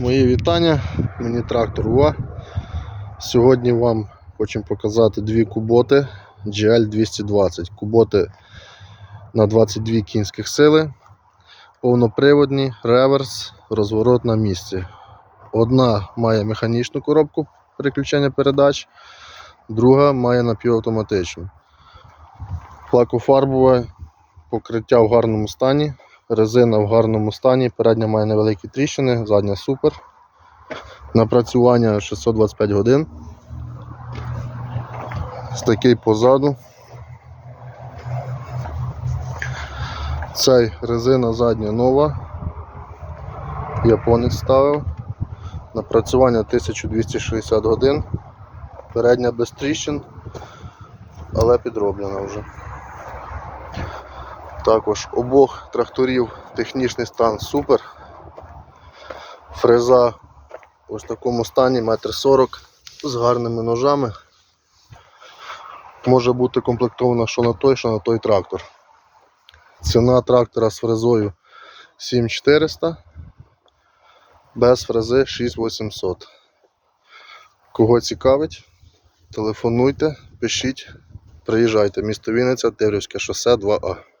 Мої вітання, мені трактор УА. Сьогодні вам хочемо показати дві куботи GL220. Куботи на 22 кінських сили, повноприводні, реверс, розворот на місці. Одна має механічну коробку переключення передач, друга має напівавтоматичну. Лакофарбове покриття в гарному стані. Резина в гарному стані, передня має невеликі тріщини, задня супер. Напрацювання 625 годин. Ось такий позаду. Цей резина задня нова. Японець ставив. Напрацювання 1260 годин. Передня без тріщин, але підроблена вже. Також обох тракторів технічний стан супер. Фреза ось в такому стані, метр сорок з гарними ножами. Може бути комплектована що на той, що на той трактор. Ціна трактора з фрезою 7400, без фрези 6800. Кого цікавить, телефонуйте, пишіть, приїжджайте. Місто Вінниця, Тиврівське шосе 2А.